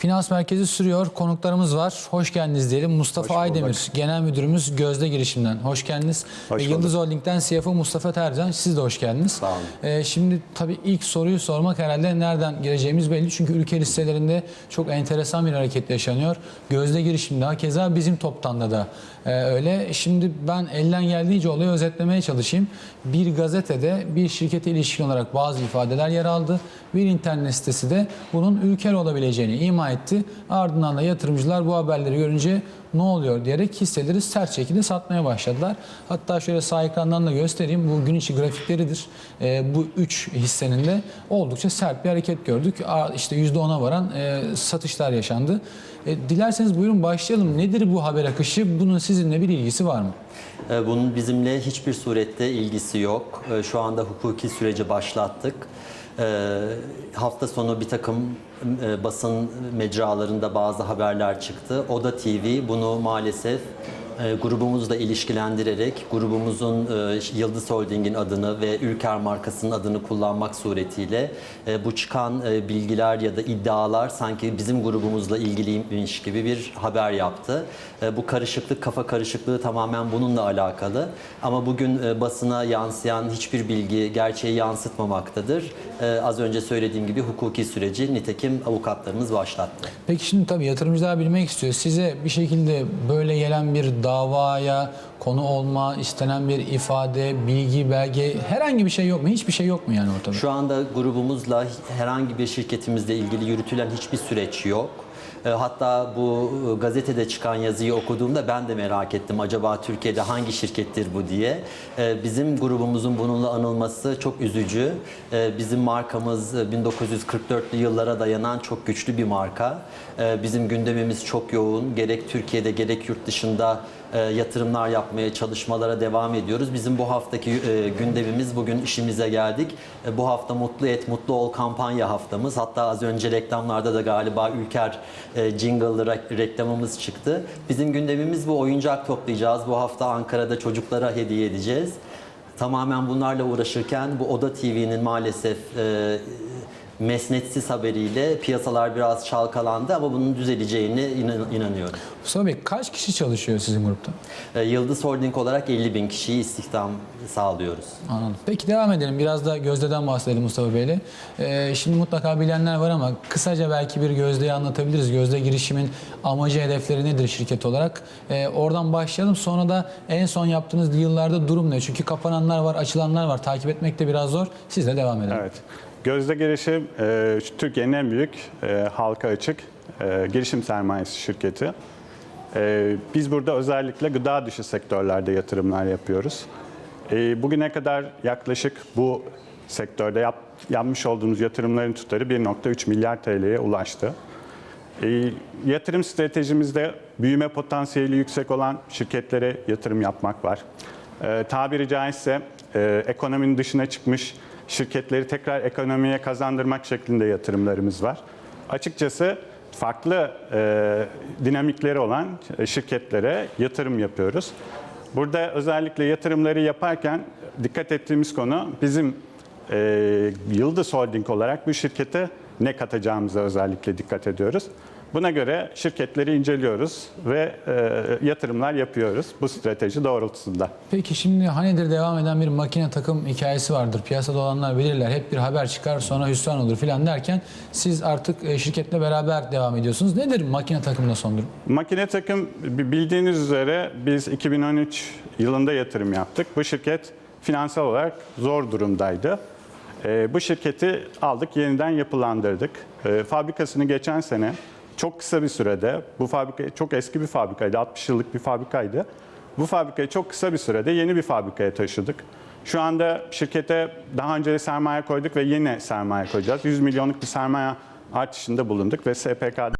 Finans Merkezi sürüyor. Konuklarımız var. Hoş geldiniz diyelim. Mustafa Hoş bulduk. Aydemir, Genel Müdürümüz Gözde Girişim'den. Hoş geldiniz. Hoş Ve bulduk. Yıldız Holding'den CFO Mustafa Tercan. Siz de hoş geldiniz. Sağ olun. Ee, şimdi tabii ilk soruyu sormak herhalde nereden gireceğimiz belli. Çünkü ülke listelerinde çok enteresan bir hareket yaşanıyor. Gözde Girişim'de keza bizim toptanda da e, öyle. Şimdi ben elden geldiğince olayı özetlemeye çalışayım. Bir gazetede bir şirkete ilişkin olarak bazı ifadeler yer aldı. Bir internet sitesi de bunun ülkel olabileceğini ima etti. Ardından da yatırımcılar bu haberleri görünce ne oluyor diyerek hisseleri sert şekilde satmaya başladılar. Hatta şöyle sağ ekrandan da göstereyim. Bu gün içi grafikleridir. E, bu 3 hissenin de oldukça sert bir hareket gördük. Aa, İşte %10'a varan e, satışlar yaşandı. E, dilerseniz buyurun başlayalım. Nedir bu haber akışı? Bunun sizinle bir ilgisi var mı? Ee, Bunun bizimle hiçbir surette ilgisi yok. Ee, Şu anda hukuki süreci başlattık. Ee, Hafta sonu bir takım e, basın mecralarında bazı haberler çıktı. Oda TV bunu maalesef grubumuzla ilişkilendirerek grubumuzun e, Yıldız Holding'in adını ve Ülker markasının adını kullanmak suretiyle e, bu çıkan e, bilgiler ya da iddialar sanki bizim grubumuzla ilgiliymiş gibi bir haber yaptı. E, Bu karışıklık, kafa karışıklığı tamamen bununla alakalı. Ama bugün e, basına yansıyan hiçbir bilgi gerçeği yansıtmamaktadır. E, Az önce söylediğim gibi hukuki süreci nitekim avukatlarımız başlattı. Peki şimdi tabii yatırımcılar bilmek istiyor. Size bir şekilde böyle gelen bir davaya konu olma, istenen bir ifade, bilgi, belge herhangi bir şey yok mu? Hiçbir şey yok mu yani ortada? Şu anda grubumuzla herhangi bir şirketimizle ilgili yürütülen hiçbir süreç yok. E, Hatta bu e, gazetede çıkan yazıyı okuduğumda ben de merak ettim. Acaba Türkiye'de hangi şirkettir bu diye. E, Bizim grubumuzun bununla anılması çok üzücü. Bizim markamız e, 1944'lü yıllara dayanan çok güçlü bir marka. Bizim gündemimiz çok yoğun. Gerek Türkiye'de gerek yurt dışında yatırımlar yapmaya, çalışmalara devam ediyoruz. Bizim bu haftaki gündemimiz bugün işimize geldik. Bu hafta Mutlu Et, Mutlu Ol kampanya haftamız. Hatta az önce reklamlarda da galiba Ülker e, jingle'lı re- reklamımız çıktı. Bizim gündemimiz bu oyuncak toplayacağız. Bu hafta Ankara'da çocuklara hediye edeceğiz. Tamamen bunlarla uğraşırken bu Oda TV'nin maalesef e, mesnetsiz haberiyle piyasalar biraz çalkalandı ama bunun düzeleceğine inan- inanıyorum. Mustafa Bey kaç kişi çalışıyor sizin grupta? E, Yıldız Holding olarak 50 bin kişiyi istihdam sağlıyoruz. Anladım. Peki devam edelim. Biraz da Gözde'den bahsedelim Mustafa Bey'le. Ee, şimdi mutlaka bilenler var ama kısaca belki bir Gözde'yi anlatabiliriz. Gözde girişimin amacı, hedefleri nedir şirket olarak? Ee, oradan başlayalım. Sonra da en son yaptığınız yıllarda durum ne? Çünkü kapananlar var, açılanlar var. Takip etmek de biraz zor. Siz de devam edelim. Evet. Gözde Girişim e, Türkiye'nin en büyük e, halka açık e, girişim sermayesi şirketi. Biz burada özellikle gıda dışı sektörlerde yatırımlar yapıyoruz. E, bugüne kadar yaklaşık bu sektörde yap, yapmış olduğumuz yatırımların tutarı 1.3 milyar TL'ye ulaştı. Yatırım stratejimizde büyüme potansiyeli yüksek olan şirketlere yatırım yapmak var. Tabiri caizse ekonominin dışına çıkmış şirketleri tekrar ekonomiye kazandırmak şeklinde yatırımlarımız var. Açıkçası farklı e, dinamikleri olan şirketlere yatırım yapıyoruz. Burada özellikle yatırımları yaparken dikkat ettiğimiz konu bizim e, Yıldız Holding olarak bu şirkete ne katacağımıza özellikle dikkat ediyoruz. Buna göre şirketleri inceliyoruz ve e, yatırımlar yapıyoruz bu strateji doğrultusunda. Peki şimdi Hanedir devam eden bir makine takım hikayesi vardır. Piyasada olanlar bilirler. Hep bir haber çıkar sonra hüsran olur filan derken siz artık e, şirketle beraber devam ediyorsunuz. Nedir makine takımında son durum? Makine takım bildiğiniz üzere biz 2013 yılında yatırım yaptık. Bu şirket finansal olarak zor durumdaydı. E, bu şirketi aldık, yeniden yapılandırdık. E, fabrikasını geçen sene çok kısa bir sürede, bu fabrika çok eski bir fabrikaydı, 60 yıllık bir fabrikaydı. Bu fabrikayı çok kısa bir sürede yeni bir fabrikaya taşıdık. Şu anda şirkete daha önce sermaye koyduk ve yeni sermaye koyacağız. 100 milyonluk bir sermaye artışında bulunduk ve SPK'da